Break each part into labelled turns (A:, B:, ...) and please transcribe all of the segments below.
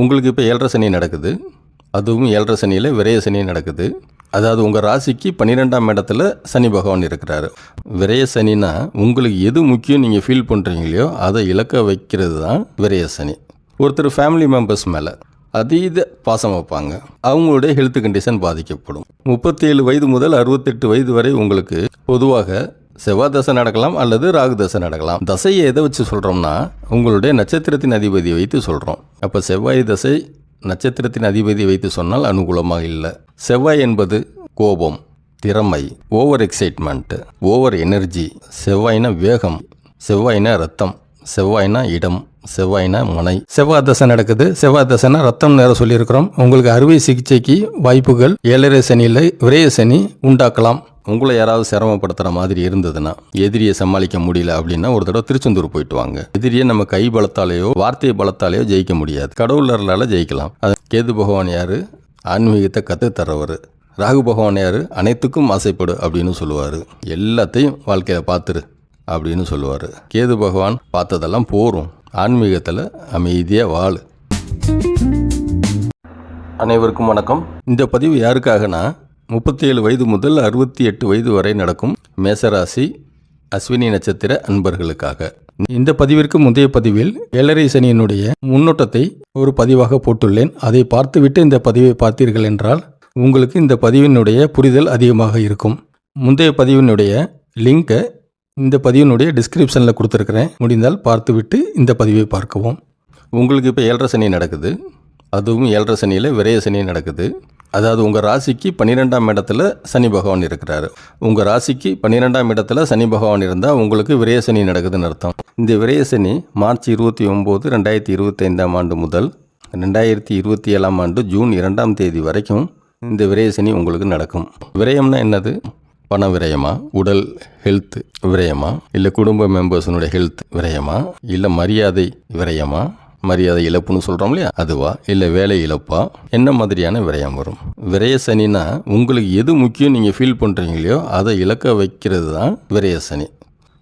A: உங்களுக்கு இப்போ ஏழரை சனி நடக்குது. அதுவும் ஏழரை சனியில் விரைய சனி நடக்குது. அதாவது உங்கள் ராசிக்கு பன்னிரெண்டாம் இடத்துல சனி பகவான் இருக்கிறாரு. விரைய சனினா உங்களுக்கு எது முக்கியம் நீங்கள் ஃபீல் பண்ணுறீங்களோ அதை இலக்க வைக்கிறது தான் விரைய சனி. ஒருத்தர் ஃபேமிலி மெம்பர்ஸ் மேலே அதீத பாசம் வைப்பாங்க. அவங்களுடைய ஹெல்த் கண்டிஷன் பாதிக்கப்படும். முப்பத்தேழு வயது முதல் அறுபத்தெட்டு வயது வரை உங்களுக்கு பொதுவாக செவ்வாய் தசை நடக்கலாம் அல்லது ராகு தசை நடக்கலாம். தசையை எதை வச்சு சொல்கிறோம்னா உங்களுடைய நட்சத்திரத்தின் அதிபதியை வைத்து சொல்கிறோம் அப்போ செவ்வாய் தசை நட்சத்திரத்தின் அதிபதியை வைத்து சொன்னால் அனுகூலமாக இல்லை. செவ்வாய் என்பது கோபம் திறமை ஓவர் எக்ஸைட்மெண்ட்டு ஓவர் எனர்ஜி செவ்வாய்னா வேகம் செவ்வாய்னா ரத்தம் செவ்வாய்னா இடம் செவ்வாய்னா மனை. செவ்வாய் தசை நடக்குது. செவ்வாய் தசைனா ரத்தம் நேரம் சொல்லியிருக்கிறோம். உங்களுக்கு அறுவை சிகிச்சைக்கு வாய்ப்புகள். ஏழரை சனியில் விரைய சனி உண்டாக்கலாம். உங்களை யாராவது சிரமப்படுத்துகிற மாதிரி இருந்ததுன்னா எதிரியை சமாளிக்க முடியல அப்படின்னா ஒரு தடவை திருச்செந்தூர் போயிட்டு வாங்க. எதிரியை நம்ம கை பலத்தாலேயோ வார்த்தை பலத்தாலேயோ ஜெயிக்க முடியாது. கடவுளர்களால் ஜெயிக்கலாம். அது கேது பகவான் யாரு? ஆன்மீகத்தை கற்று தரவர் ராகு பகவான் யார்? அனைத்துக்கும் ஆசைப்படு அப்படின்னு சொல்லுவார். எல்லாத்தையும் வாழ்க்கையில் பார்த்துரு அப்படின்னு சொல்லுவார். கேது பகவான் பார்த்ததெல்லாம் போரும். ஆன்மீகத்தில் அமைதியாக வாழ். அனைவருக்கும் வணக்கம். இந்த பதிவு யாருக்காகனா முப்பத்தி ஏழு வயது முதல் அறுபத்தி எட்டு வயது வரை நடக்கும் மேசராசி அஸ்வினி நட்சத்திர அன்பர்களுக்காக. இந்த பதிவிற்கு முந்தைய பதிவில் ஏழரை சனியினுடைய முன்னோட்டத்தை ஒரு பதிவாக போட்டுள்ளேன். அதை பார்த்துவிட்டு இந்த பதிவை பார்த்தீர்கள் என்றால் உங்களுக்கு இந்த பதிவினுடைய புரிதல் அதிகமாக இருக்கும். முந்தைய பதிவினுடைய லிங்கை இந்த பதிவினுடைய டிஸ்கிரிப்ஷனில் கொடுத்துருக்குறேன். முடிந்தால் பார்த்துவிட்டு இந்த பதிவை பார்க்கவும். உங்களுக்கு இப்போ ஏழரை சனி நடக்குது. அதுவும் ஏழரை சனியில் விரைய சனி நடக்குது. அதாவது உங்கள் ராசிக்கு பன்னிரெண்டாம் இடத்துல சனி பகவான் இருக்கிறார். உங்கள் ராசிக்கு பன்னிரெண்டாம் இடத்துல சனி பகவான் இருந்தால் உங்களுக்கு விரயசனி நடக்குதுன்னு அர்த்தம். இந்த விரயசனி மார்ச் இருபத்தி ஒம்பது ரெண்டாயிரத்தி இருபத்தைந்தாம் ஆண்டு முதல் ரெண்டாயிரத்தி இருபத்தி ஏழாம் ஆண்டு ஜூன் இரண்டாம் தேதி வரைக்கும் இந்த விரயசனி உங்களுக்கு நடக்கும். விரயம்னா என்னது? பண விரயமா? உடல் ஹெல்த் விரயமா? இல்லை குடும்ப மெம்பர்ஸினுடைய ஹெல்த் விரயமா? இல்லை மரியாதை விரயமா? மரியாதை இழப்புன்னு சொல்கிறோம் இல்லையா? அதுவா? இல்லை வேலை இழப்பா? என்ன மாதிரியான விரயம் வரும்? விரய சனினா உங்களுக்கு எது முக்கியம் நீங்கள் ஃபீல் பண்ணுறீங்களோ அதை இழக்க வைக்கிறது தான் விரய சனி.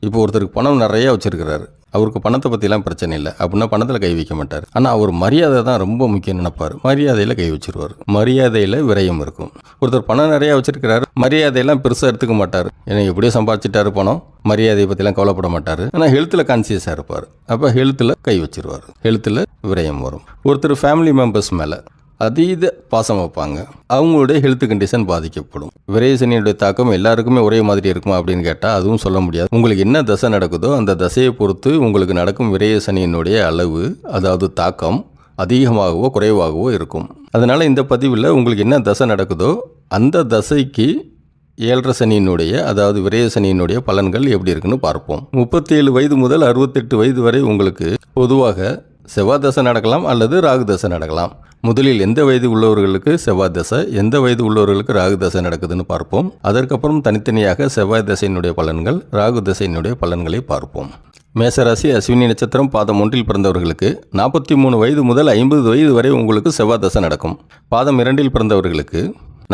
A: இப்போ ஒருத்தருக்கு பணம் நிறையா வச்சுருக்கிறாரு. அவருக்கு பணத்தை பற்றிலாம் பிரச்சனை இல்லை. அப்படின்னா பணத்தில் கை வைக்க மாட்டார். ஆனால் அவர் மரியாதை தான் ரொம்ப முக்கியம் நினைப்பார். மரியாதையில் கை வச்சிருவார். மரியாதையில் விரயம் இருக்கும். ஒருத்தர் பணம் நிறையா வச்சிருக்கிறாரு. மரியாதையெல்லாம் பெருசாக எடுத்துக்க மாட்டார். ஏன்னா எப்படியோ சம்பாதிச்சிட்டாரு பணம். மரியாதையை பற்றிலாம் கவலைப்பட மாட்டார். ஆனால் ஹெல்த்தில் கான்சியஸாக இருப்பார். அப்போ ஹெல்த்தில் கை வச்சிருவார். ஹெல்த்தில் விரயம் வரும். ஒருத்தர் ஃபேமிலி மெம்பர்ஸ் மேலே அதீத பாசம் வைப்பாங்க. அவங்களுடைய ஹெல்த் கண்டிஷன் பாதிக்கப்படும். விரயசனியுடைய தாக்கம் எல்லாருக்குமே ஒரே மாதிரி இருக்குமா அப்படின்னு கேட்டால் அதுவும் சொல்ல முடியாது. உங்களுக்கு என்ன தசை நடக்குதோ அந்த தசையை பொறுத்து உங்களுக்கு நடக்கும் விரயசனியினுடைய அளவு அதாவது தாக்கம் அதிகமாகவோ குறைவாகவோ இருக்கும். அதனால் இந்த பதிவில் உங்களுக்கு என்ன தசை நடக்குதோ அந்த தசைக்கு ஏழரை சனியினுடைய அதாவது விரய சனியினுடைய பலன்கள் எப்படி இருக்குன்னு பார்ப்போம். முப்பத்தேழு வயது முதல் அறுபத்தெட்டு வயது வரை உங்களுக்கு பொதுவாக செவ்வாய் தசை நடக்கலாம் அல்லது ராகு தசை நடக்கலாம். முதலில் எந்த வயது உள்ளவர்களுக்கு செவ்வாய் தசை எந்த வயது உள்ளவர்களுக்கு ராகு தசை நடக்குதுன்னு பார்ப்போம். அதற்கப்புறம் தனித்தனியாக செவ்வாய் தசையினுடைய பலன்கள் ராகு தசையினுடைய பலன்களை பார்ப்போம். மேசராசி அஸ்வினி நட்சத்திரம் பாதம் ஒன்றில் பிறந்தவர்களுக்கு நாற்பத்தி மூணு வயது முதல் ஐம்பது வயது வரை உங்களுக்கு செவ்வாய் தசை நடக்கும். பாதம் இரண்டில் பிறந்தவர்களுக்கு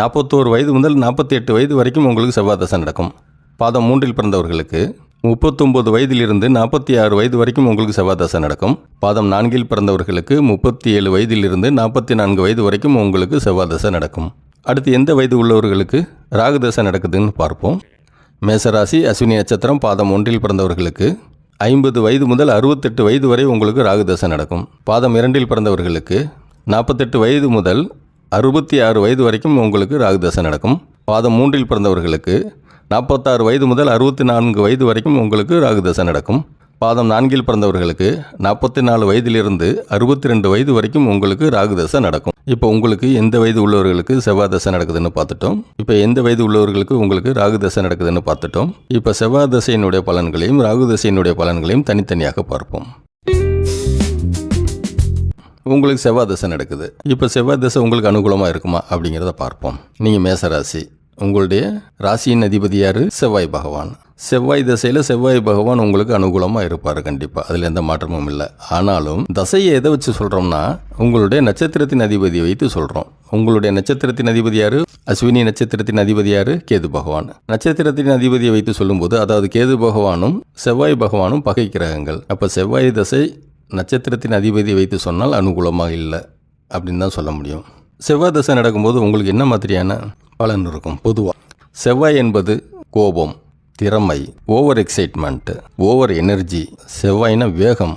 A: நாற்பத்தோரு வயது முதல் நாற்பத்தி எட்டு வயது வரைக்கும் உங்களுக்கு செவ்வாய் தசை நடக்கும். பாதம் மூன்றில் பிறந்தவர்களுக்கு முப்பத்தொம்பது வயதிலிருந்து நாற்பத்தி ஆறு வயது வரைக்கும் உங்களுக்கு செவ்வாய் நடக்கும். பாதம் நான்கில் பிறந்தவர்களுக்கு முப்பத்தி ஏழு வயதிலிருந்து நாற்பத்தி நான்கு வயது வரைக்கும் உங்களுக்கு செவ்வாய் நடக்கும். அடுத்து எந்த வயது உள்ளவர்களுக்கு ராகு தசை நடக்குதுன்னு பார்ப்போம். மேசராசி அஸ்வினி நட்சத்திரம் பாதம் ஒன்றில் பிறந்தவர்களுக்கு ஐம்பது வயது முதல் அறுபத்தெட்டு வயது வரை உங்களுக்கு ராகு தசை நடக்கும். பாதம் இரண்டில் பிறந்தவர்களுக்கு நாற்பத்தெட்டு வயது முதல் அறுபத்தி ஆறு வயது வரைக்கும் உங்களுக்கு ராகு தசை நடக்கும். பாதம் மூன்றில் பிறந்தவர்களுக்கு நாற்பத்தாறு வயது முதல் அறுபத்தி நான்கு வயது வரைக்கும் உங்களுக்கு ராகு தசை நடக்கும். பாதம் நான்கில் பிறந்தவர்களுக்கு நாற்பத்தி நாலு வயதிலிருந்து அறுபத்தி ரெண்டு வயது வரைக்கும் உங்களுக்கு ராகு தசை நடக்கும். இப்போ உங்களுக்கு எந்த வயது உள்ளவர்களுக்கு செவ்வாய் தசை நடக்குதுன்னு பார்த்துட்டோம். இப்போ எந்த வயது உள்ளவர்களுக்கு உங்களுக்கு ராகு தசை நடக்குதுன்னு பார்த்துட்டோம். இப்போ செவ்வாய் தசையினுடைய பலன்களையும் ராகு தசையினுடைய பலன்களையும் தனித்தனியாக பார்ப்போம். உங்களுக்கு செவ்வாய் தசை நடக்குது. இப்போ செவ்வாய் தசை உங்களுக்கு அனுகூலமாக இருக்குமா அப்படிங்கிறத பார்ப்போம். நீங்கள் மேசராசி. உங்களுடைய ராசியின் அதிபதி யார்? செவ்வாய் பகவான். செவ்வாய் தசையில் செவ்வாய் பகவான் உங்களுக்கு அனுகூலமாக இருப்பார் கண்டிப்பாக அதில் எந்த மாற்றமும் இல்லை. ஆனாலும் தசையை எதை வச்சு சொல்கிறோம்னா உங்களுடைய நட்சத்திரத்தின் அதிபதியை வைத்து சொல்கிறோம் உங்களுடைய நட்சத்திரத்தின் அதிபதி யாரு? அஸ்வினி நட்சத்திரத்தின் அதிபதியார் கேது பகவான். நட்சத்திரத்தின் அதிபதியை வைத்து சொல்லும்போது அதாவது கேது பகவானும் செவ்வாய் பகவானும் பகை கிரகங்கள். அப்போ செவ்வாய் தசை நட்சத்திரத்தின் அதிபதியை வைத்து சொன்னால் அனுகூலமாக இல்லை அப்படின்னு தான் சொல்ல முடியும். செவ்வாய் தசை நடக்கும்போது உங்களுக்கு என்ன மாதிரியான பலன் இருக்கும்? பொதுவாக செவ்வாய் என்பது கோபம் திறமை ஓவர் எக்ஸைட்மெண்ட்டு ஓவர் எனர்ஜி செவ்வாய்னா வேகம்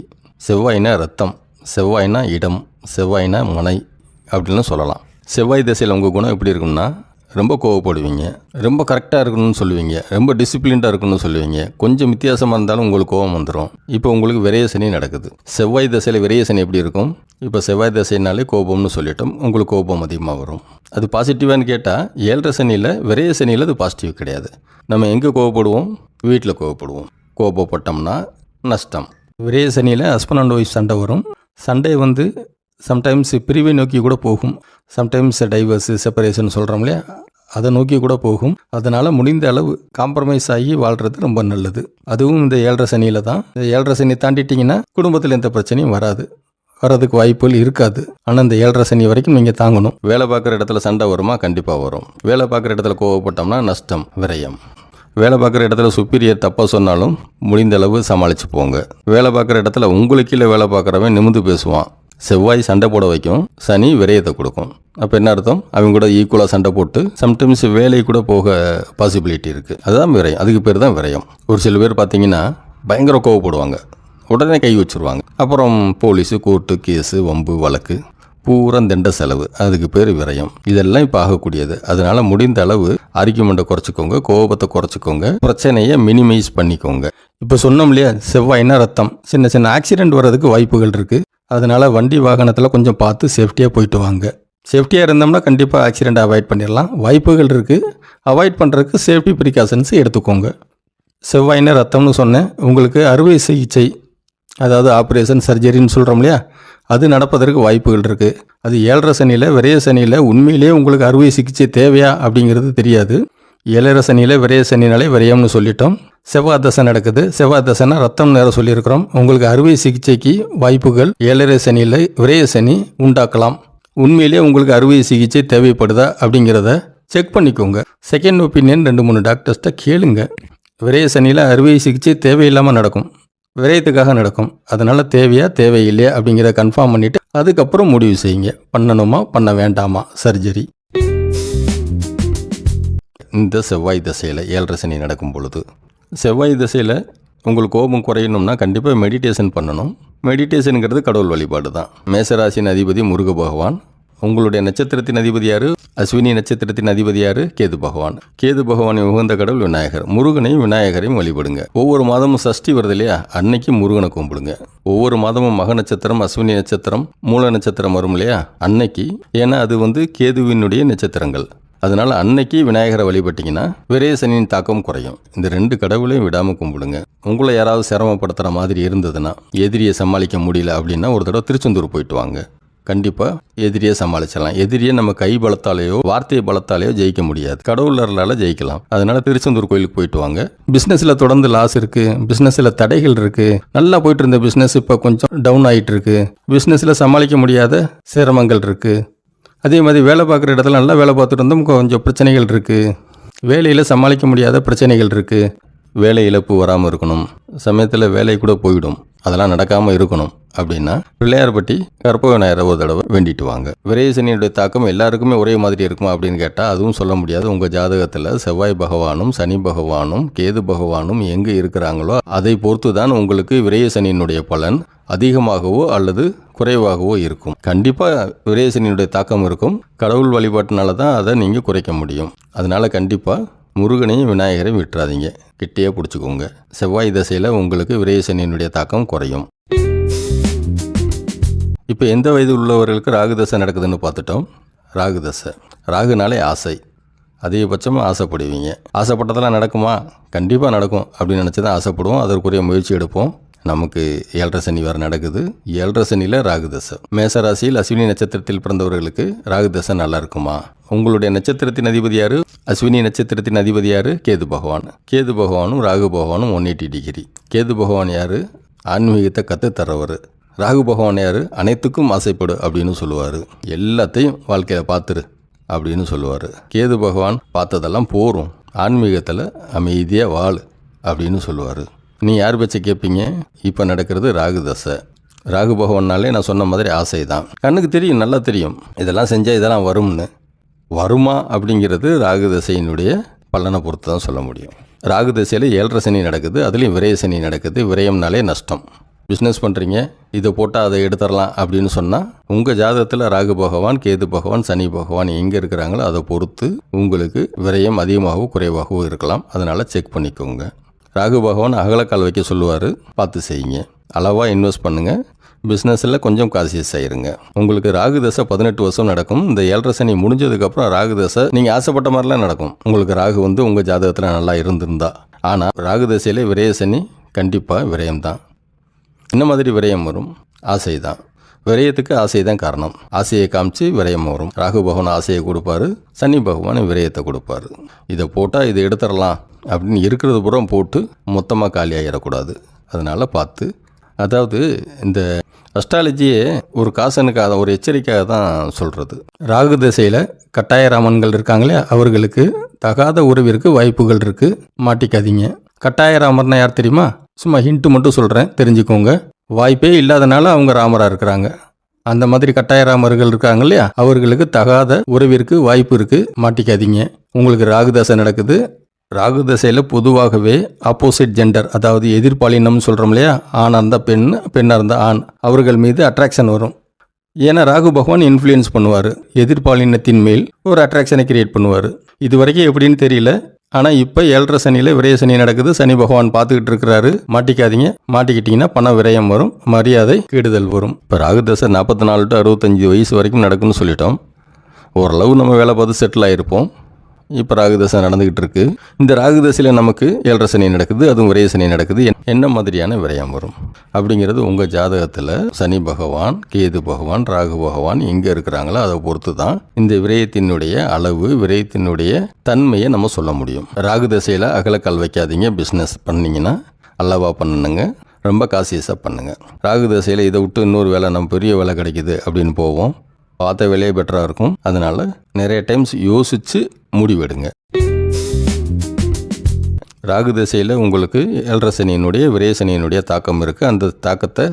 A: செவ்வாய்னா ரத்தம் செவ்வாய்னா இடம் செவ்வாய்னா மனை அப்படின்னு சொல்லலாம். செவ்வாய் திசையில் உங்கள் குணம் எப்படி இருக்கும்னா ரொம்ப கோவப்படுவீங்க. ரொம்ப கரெக்டாக இருக்கணும்னு சொல்லுவீங்க. ரொம்ப டிசிப்ளின்டாக இருக்கணும்னு சொல்லுவீங்க. கொஞ்சம் வித்தியாசமாக இருந்தாலும் உங்களுக்கு கோவம் வந்துடும் இப்போ உங்களுக்கு விரைய சனி நடக்குது. செவ்வாய் தசையில் விரைய சனி எப்படி இருக்கும்? இப்போ செவ்வாய் தசைனாலே கோபம்னு சொல்லிட்டோம். உங்களுக்கு கோபம் அதிகமாக வரும். அது பாசிட்டிவான்னு கேட்டால் ஏழரை சனியில் விரைய சனியில் அது பாசிட்டிவ் கிடையாது. நம்ம எங்கே கோவப்படுவோம்? வீட்டில் கோவப்படுவோம். கோபப்பட்டோம்னா நஷ்டம். விரைய சனியில் ஹஸ்பண்ட் அண்ட் ஒய்ஃப் சண்டை வரும். சண்டை வந்து சம்டைம்ஸ் பிரிவை நோக்கி கூட போகும். சம்டைம்ஸ் டைவர்ஸு செப்பரேஷன் சொல்கிறோம் இல்லையா? அதை நோக்கி கூட போகும். அதனால் முடிந்த அளவு காம்ப்ரமைஸ் ஆகி வாழ்கிறது ரொம்ப நல்லது. அதுவும் இந்த ஏழரை சனியில் தான். இந்த ஏழரை சனி தாண்டிட்டிங்கன்னா குடும்பத்தில் எந்த பிரச்சனையும் வராது. வர்றதுக்கு வாய்ப்புகள் இருக்காது. ஆனால் இந்த ஏழரை சனி வரைக்கும் நீங்கள் தாங்கணும். வேலை பார்க்குற இடத்துல சண்டை வருமா? கண்டிப்பாக வரும். வேலை பார்க்குற இடத்துல கோவப்பட்டோம்னா நஷ்டம் விரயம். வேலை பார்க்குற இடத்துல சுப்பீரியர் தப்பாக சொன்னாலும் முடிந்த அளவு சமாளித்து போங்க. வேலை பார்க்குற இடத்துல உங்களுக்கு கீழே வேலை பார்க்குறவன் நிமிந்து பேசுவான். செவ்வாய் சண்டை போட வைக்கும் சனி விரயத்தை கொடுக்கும். அப்போ என்ன அர்த்தம்? அவங்க கூட ஈக்குவலாக சண்டை போட்டு சம்டைம்ஸ் வேலை கூட போக பாசிபிலிட்டி இருக்குது அதுதான் விரயம். அதுக்கு பேர் தான் விரயம். ஒரு சில பேர் பார்த்தீங்கன்னா பயங்கர கோவப்படுவாங்க. உடனே கை வச்சுருவாங்க. அப்புறம் போலீஸு கோர்ட்டு கேஸு வம்பு வழக்கு பூரா திண்ட செலவு. அதுக்கு பேர் விரயம். இதெல்லாம் இப்போ ஆகக்கூடியது. அதனால் முடிந்த அளவு ஆர்கியூமெண்ட்டை குறைச்சிக்கோங்க கோபத்தை குறைச்சிக்கோங்க பிரச்சனையை மினிமைஸ் பண்ணிக்கோங்க. இப்போ சொன்னோம் இல்லையா? செவ்வாய்னா ரத்தம். சின்ன சின்ன ஆக்சிடென்ட் வர்றதுக்கு வாய்ப்புகள் இருக்குது அதனால வண்டி வாகனத்தில் கொஞ்சம் பார்த்து சேஃப்டியாக போயிட்டு வாங்க. சேஃப்டியாக இருந்தோம்னா கண்டிப்பாக ஆக்சிடென்ட் அவாய்ட் பண்ணிடலாம். வாய்ப்புகள் இருக்குது அவாய்ட் பண்ணுறதுக்கு சேஃப்டி ப்ரிகாஷன்ஸ் எடுத்துக்கோங்க. செவ்வாயின ரத்தம்னு சொன்னேன். உங்களுக்கு அறுவை சிகிச்சை அதாவது ஆப்ரேஷன் சர்ஜரின்னு சொல்கிறோம் இல்லையா? அது நடப்பதற்கு வாய்ப்புகள் இருக்குது அது ஏழரை சனியில் விரைய சனியில் உண்மையிலேயே உங்களுக்கு அறுவை சிகிச்சை தேவையா அப்படிங்கிறது தெரியாது. ஏழரை சனியில் விரைய சனினாலே விரயம்னு சொல்லிட்டோம். செவ்வாய் தசை நடக்குது. செவ்வாய் தசைனா ரத்தம் நேரம் சொல்லியிருக்கிறோம். உங்களுக்கு அறுவை சிகிச்சைக்கு வாய்ப்புகள் ஏழரை சனியில் விரைய சனி உண்டாக்கலாம். உண்மையிலேயே உங்களுக்கு அறுவை சிகிச்சை தேவைப்படுதா அப்படிங்கிறத செக் பண்ணிக்கோங்க. செகண்ட் ஒப்பீனியன் ரெண்டு மூணு டாக்டர்ஸ்ட்ட கேளுங்க. விரைய சனியில் அறுவை சிகிச்சை தேவையில்லாமல் நடக்கும். விரயத்துக்காக நடக்கும். அதனால் தேவையா தேவையில்லையா அப்படிங்கிறத கன்ஃபார்ம் பண்ணிவிட்டு அதுக்கப்புறம் முடிவு செய்யுங்க. பண்ணணுமா பண்ண வேண்டாமா? சர்ஜரி இந்த செவ்வாய் திசையில் ஏழரை சனி நடக்கும் பொழுது செவ்வாய் திசையில் உங்களுக்கு கோபம் குறையணும்னா கண்டிப்பாக மெடிடேஷன் பண்ணணும். மெடிடேஷனுங்கிறது கடவுள் வழிபாடு தான். மேசராசின் அதிபதி முருக பகவான். உங்களுடைய நட்சத்திரத்தின் அதிபதியார் அஸ்வினி நட்சத்திரத்தின் அதிபதியார் கேது பகவான். கேது பகவானை உகந்த கடவுள் விநாயகர். முருகனையும் விநாயகரையும் வழிபடுங்க. ஒவ்வொரு மாதமும் சஷ்டி வருது இல்லையா? அன்னைக்கு முருகனை கும்பிடுங்க. ஒவ்வொரு மாதமும் மக நட்சத்திரம் அஸ்வினி நட்சத்திரம் மூல நட்சத்திரம் வரும் இல்லையா? அன்னைக்கு. ஏன்னா அது வந்து கேதுவினுடைய நட்சத்திரங்கள். அதனால் அன்னைக்கு விநாயகரை வழிபட்டிங்கன்னா விரேசனின் தாக்கம் குறையும். இந்த ரெண்டு கடவுளையும் விடாமல் கும்பிடுங்க. உங்களை யாராவது சிரமப்படுத்துகிற மாதிரி இருந்ததுன்னா எதிரியை சமாளிக்க முடியல அப்படின்னா ஒரு தடவை திருச்செந்தூர் போயிட்டு வாங்க. கண்டிப்பாக எதிரியை சமாளிச்சிடலாம். எதிரியை நம்ம கை பலத்தாலேயோ வார்த்தை பலத்தாலேயோ ஜெயிக்க முடியாது. கடவுளர்களால் ஜெயிக்கலாம். அதனால திருச்செந்தூர் கோயிலுக்கு போயிட்டு வாங்க. பிஸ்னஸில் தொடர்ந்து லாஸ் இருக்குது பிஸ்னஸில் தடைகள் இருக்குது நல்லா போயிட்டு இருந்த பிஸ்னஸ் இப்போ கொஞ்சம் டவுன் ஆகிட்டு இருக்கு. பிஸ்னஸில் சமாளிக்க முடியாத சிரமங்கள் இருக்குது அதே மாதிரி வேலை பார்க்குற இடத்துல நல்லா வேலை பார்த்துட்டு இருந்தோம் கொஞ்சம் பிரச்சனைகள் இருக்குது வேலையில் சமாளிக்க முடியாத பிரச்சனைகள் இருக்குது வேலை இழப்பு வராமல் இருக்கணும். சமயத்தில் வேலை கூட போயிடும். அதெல்லாம் நடக்காமல் இருக்கணும். அப்படின்னா பிள்ளையார்பட்டி கற்பக விநாயகரை ஒரு தடவை வேண்டிட்டு வாங்க. விரயசனியுடைய தாக்கம் எல்லாருக்குமே ஒரே மாதிரி இருக்குமா அப்படின்னு கேட்டால் அதுவும் சொல்ல முடியாது. உங்கள் ஜாதகத்தில் செவ்வாய் பகவானும் சனி பகவானும் கேது பகவானும் எங்கே இருக்கிறாங்களோ அதை பொறுத்து தான் உங்களுக்கு விரயசனியினுடைய பலன் அதிகமாகவோ அல்லது குறைவாகவோ இருக்கும். கண்டிப்பாக விரேசனியுடைய தாக்கம் இருக்கும். கடவுள் வழிபாட்டினால தான் அதை நீங்கள் குறைக்க முடியும். அதனால கண்டிப்பாக முருகனையும் விநாயகரையும் விட்டுறாதீங்க. கிட்டேயே பிடிச்சிக்கோங்க. செவ்வாய் தசையில் உங்களுக்கு விரயசனியினுடைய தாக்கம் குறையும். இப்போ எந்த வயது உள்ளவர்களுக்கு ராகு தசை நடக்குதுன்னு பார்த்துட்டோம். ராகு தசை ராகுனாலே ஆசை. அதிகபட்சமாக ஆசைப்படுவீங்க. ஆசைப்பட்டதெல்லாம் நடக்குமா? கண்டிப்பாக நடக்கும் அப்படின்னு நினச்சி தான் ஆசைப்படுவோம். அதற்குரிய முயற்சி எடுப்போம். நமக்கு ஏழரை சனி வேறு நடக்குது. ஏழரை சனியில் ராகு தசை மேசராசியில் அஸ்வினி நட்சத்திரத்தில் பிறந்தவர்களுக்கு ராகு தசை நல்லா இருக்குமா? உங்களுடைய நட்சத்திரத்தின் அதிபதியார் அஸ்வினி நட்சத்திரத்தின் அதிபதியார் கேது பகவான். கேது பகவானும் ராகு பகவானும் ஒன் எயிட்டி டிகிரி. கேது பகவான் யார்? ஆன்மீகத்தை கற்று தரவர் ராகு பகவான் யார்? அனைத்துக்கும் ஆசைப்படு அப்படின்னு சொல்லுவார். எல்லாத்தையும் வாழ்க்கையில் பார்த்துரு அப்படின்னு சொல்லுவார். கேது பகவான் பார்த்ததெல்லாம் போரும். ஆன்மீகத்தில் அமைதியாக வாழ் அப்படின்னு சொல்லுவார். நீ யார் பேச்சை கேட்பீங்க இப்போ நடக்கிறது ராகு தசை. ராகு பகவான்னாலே நான் சொன்ன மாதிரி ஆசை தான் கண்ணுக்கு தெரியும் நல்லா தெரியும். இதெல்லாம் செஞ்சால் இதெல்லாம் வரும்னு. வருமா அப்படிங்கிறது ராகு தசையினுடைய பலனை பொறுத்து தான் சொல்ல முடியும். ராகு தசையில் ஏழரை சனி நடக்குது அதுலேயும் விரய சனி நடக்குது. விரயம்னாலே நஷ்டம். பிஸ்னஸ் பண்ணுறீங்க இதை போட்டால் அதை எடுத்துடலாம் அப்படின்னு சொன்னால் உங்கள் ஜாதகத்தில் ராகு பகவான் கேது பகவான் சனி பகவான் எங்கே இருக்கிறாங்களோ அதை பொறுத்து உங்களுக்கு விரயம் அதிகமாகவோ குறைவாகவோ இருக்கலாம். அதனால் செக் பண்ணிக்கோங்க. ராகு பகவான் அகலக்கால் வைக்க சொல்லுவார் பார்த்து செய்யுங்க. அளவாக இன்வெஸ்ட் பண்ணுங்கள் பிஸ்னஸில் கொஞ்சம் காசியஸ் ஆயிருங்க. உங்களுக்கு ராகு தசை பதினெட்டு வருஷம் நடக்கும். இந்த ஏழரை சனி முடிஞ்சதுக்கப்புறம் ராகு தசை நீங்கள் ஆசைப்பட்ட மாதிரிலாம் நடக்கும். உங்களுக்கு ராகு வந்து உங்கள் ஜாதகத்தில் நல்லா இருந்திருந்தா. ஆனால் ராகு தசையிலே விரய சனி கண்டிப்பாக விரயம்தான். என்ன மாதிரி விரயம் வரும் ஆசை தான் விரயத்துக்கு ஆசை தான் காரணம். ஆசையை காமிச்சு விரயம் வரும். ராகு பகவான் ஆசையை கொடுப்பாரு சனி பகவான் விரயத்தை கொடுப்பாரு. இதை போட்டால் இதை எடுத்துடலாம் அப்படின்னு இருக்கிறது புறம் போட்டு மொத்தமாக காலியாகிடக்கூடாது அதனால் பார்த்து அதாவது இந்த அஸ்ட்ராலஜியே ஒரு காசனுக்காக ஒரு எச்சரிக்கையாக தான் சொல்கிறது ராகு திசையில் கட்டாயராமன்கள் இருக்காங்களே அவர்களுக்கு தகாத உறவிற்கு வாய்ப்புகள் இருக்குது மாட்டிக்காதீங்க. கட்டாயராமர்னா யார் தெரியுமா? சும்மா ஹிண்ட்டு மட்டும் சொல்கிறேன் தெரிஞ்சுக்கோங்க. வாய்ப்பே இல்லாதனால அவங்க ராமராக இருக்கிறாங்க. அந்த மாதிரி கட்டாய ராமர்கள் இருக்காங்க இல்லையா? அவர்களுக்கு தகாத உறவிற்கு வாய்ப்பு இருக்குது மாட்டிக்காதீங்க. உங்களுக்கு ராகுதசை நடக்குது. ராகு தசையில் பொதுவாகவே ஆப்போசிட் ஜெண்டர் அதாவது எதிர்பாலினம்னு சொல்கிறோம் இல்லையா? ஆணாக இருந்தால் பெண் பெண்ணாக இருந்தால் ஆண். அவர்கள் மீது அட்ராக்ஷன் வரும். ஏன்னா ராகு பகவான் இன்ஃப்ளூயன்ஸ் பண்ணுவார். எதிர்பாலினத்தின் மேல் ஒரு அட்ராக்ஷனை கிரியேட் பண்ணுவார். இது வரைக்கும் எப்படின்னு தெரியல. ஆனால் இப்போ ஏழரை சனியில் விரய சனி நடக்குது. சனி பகவான் பார்த்துக்கிட்டு இருக்கிறாரு மாட்டிக்காதீங்க. மாட்டிக்கிட்டிங்கன்னா பண விரயம் வரும். மரியாதை கெடுதல் வரும். இப்போ ராகு தசை நாற்பத்தி நாலு டு அறுபத்தஞ்சு வயசு வரைக்கும் நடக்கும்னு சொல்லிட்டோம். ஓரளவு நம்ம வேலை பார்த்து செட்டில் ஆகிருப்போம் இப்போ ராகுதசை நடந்துக்கிட்டு இருக்கு இந்த ராகுதசையில் நமக்கு ஏழரை சனி நடக்குது அதுவும் விரைய சனி நடக்குது. என்- என்ன மாதிரியான விரயம் வரும்? அப்படிங்கிறது உங்கள் ஜாதகத்தில் சனி பகவான் கேது பகவான் ராகு பகவான் எங்கே இருக்கிறாங்களோ அதை பொறுத்து தான் இந்த விரயத்தினுடைய அளவு விரயத்தினுடைய தன்மையை நம்ம சொல்ல முடியும். ராகு தசையில் அகலக்கால் வைக்காதீங்க பிஸ்னஸ் பண்ணிங்கன்னா அல்லவா பண்ணணுங்க ரொம்ப காசியஸாக பண்ணுங்க. ராகு தசையில் இதை விட்டு இன்னொரு வேலை நம்ம பெரிய வேலை கிடைக்குது அப்படின்னு போவோம். பார்த்த வேலையே பெட்டராக இருக்கும். அதனால் நிறைய டைம்ஸ் யோசித்து முடிவெடுங்க. ராகு திசையில் உங்களுக்கு ஏழரை விரேசனியினுடைய தாக்கம் இருக்குது அந்த தாக்கத்தை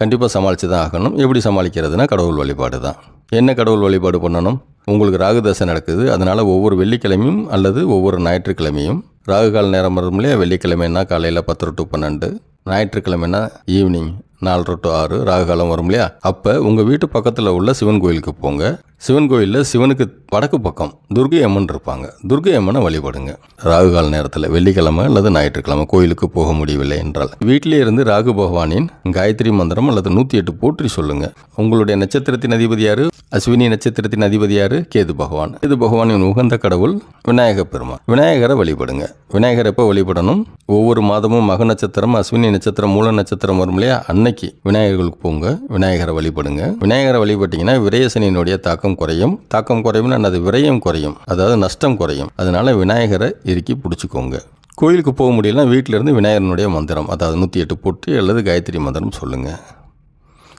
A: கண்டிப்பாக சமாளித்து தான் ஆகணும். எப்படி சமாளிக்கிறதுனா கடவுள் வழிபாடு தான். என்ன கடவுள் வழிபாடு பண்ணணும்? உங்களுக்கு ராகு தசை நடக்குது. அதனால் ஒவ்வொரு வெள்ளிக்கிழமையும் அல்லது ஒவ்வொரு ஞாயிற்றுக்கிழமையும் ராகு கால நேரம் வரும் இல்லையா வெள்ளிக்கிழமைன்னா காலையில் பத்து டு பன்னெண்டு ஞாயிற்றுக்கிழமைனா ஈவினிங் நாலரை டு ஆறு ராகு காலம் வரும் இல்லையா? அப்போ உங்கள் வீட்டு பக்கத்தில் உள்ள சிவன் கோயிலுக்கு போங்க. சிவன் கோயிலில் சிவனுக்கு வடக்கு பக்கம் துர்கை அம்மன் இருப்பாங்க. துர்கை அம்மனை வழிபடுங்க. ராகு கால நேரத்தில் வெள்ளிக்கிழமை அல்லது ஞாயிற்றுக்கிழமை கோயிலுக்கு போக முடியவில்லை என்றால். வீட்டிலே இருந்து ராகு பகவானின் காயத்ரி மந்திரம் அல்லது நூற்றி எட்டு போற்றி சொல்லுங்க. உங்களுடைய நட்சத்திரத்தின் அதிபதி யாரு? அஸ்வினி நட்சத்திரத்தின் அதிபதி யாரு? கேது பகவான். கேது பகவானின் உகந்த கடவுள் விநாயக பெருமான். விநாயகரை வழிபடுங்க. விநாயகர் எப்போ வழிபடணும்? ஒவ்வொரு மாதமும் மக நட்சத்திரம் அஸ்வினி நட்சத்திரம் மூல நட்சத்திரம் வரும் இல்லையா? அன்னைக்கு விநாயகர்களுக்கு போங்க. விநாயகரை வழிபடுங்க. விநாயகரை வழிபட்டிங்கன்னா விரயசனியினுடைய தாக்கம் குறையும். தாக்கம் குறையும்னா அது விரயம் குறையும். அதாவது நஷ்டம் குறையும். அதனால விநாயகரை இறுக்கி பிடிச்சிக்கோங்க. கோயிலுக்கு போக முடியலனா வீட்டிலேருந்து விநாயகரனுடைய மந்திரம் அதாவது நூற்றி எட்டு போட்டு அல்லது காயத்ரி மந்திரம் சொல்லுங்கள்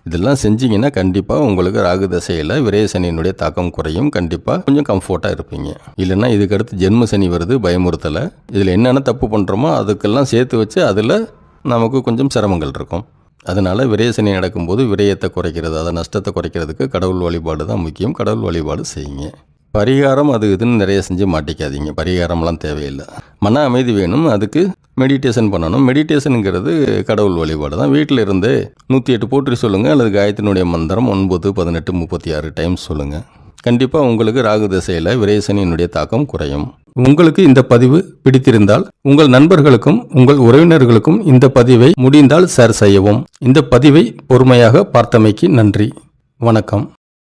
A: இதெல்லாம் செஞ்சீங்கன்னா கண்டிப்பாக உங்களுக்கு ராகு தசையில் விரயசனியினுடைய தாக்கம் குறையும். கண்டிப்பாக கொஞ்சம் கம்ஃபர்ட்டாக இருப்பீங்க. இல்லைன்னா இதுக்கடுத்து ஜென்ம சனி வருது பயமுறுத்தலை. இதில் என்னென்ன தப்பு பண்ணுறோமோ அதுக்கெல்லாம் சேர்த்து வச்சு அதில் நமக்கு கொஞ்சம் சிரமங்கள் இருக்கும். அதனால் விரயசனி நடக்கும்போது விரயத்தை குறைக்கிறது அதை நஷ்டத்தை குறைக்கிறதுக்கு கடவுள் வழிபாடு தான் முக்கியம். கடவுள் வழிபாடு செய்யுங்க. பரிகாரம் அது இதுன்னு நிறைய செஞ்சு மாட்டிக்காதீங்க. பரிகாரம்லாம் தேவையில்லை. மன அமைதி வேணும். அதுக்கு மெடிடேஷன் பண்ணணும். மெடிடேஷனுங்கிறது கடவுள் வழிபாடு தான். வீட்டில் இருந்து நூற்றி எட்டு போற்றி சொல்லுங்கள் அல்லது காயத்தினுடைய மந்திரம் ஒன்பது பதினெட்டு முப்பத்தி ஆறு டைம் சொல்லுங்கள் கண்டிப்பாக உங்களுக்கு ராகு திசையில் விரேசனியினுடைய தாக்கம் குறையும். உங்களுக்கு இந்த பதிவு பிடித்திருந்தால் உங்கள் நண்பர்களுக்கும் உங்கள் உறவினர்களுக்கும் இந்த பதிவை முடிந்தால் ஷேர் செய்யவும். இந்த பதிவை பொறுமையாக பார்த்தமைக்கு நன்றி. வணக்கம்.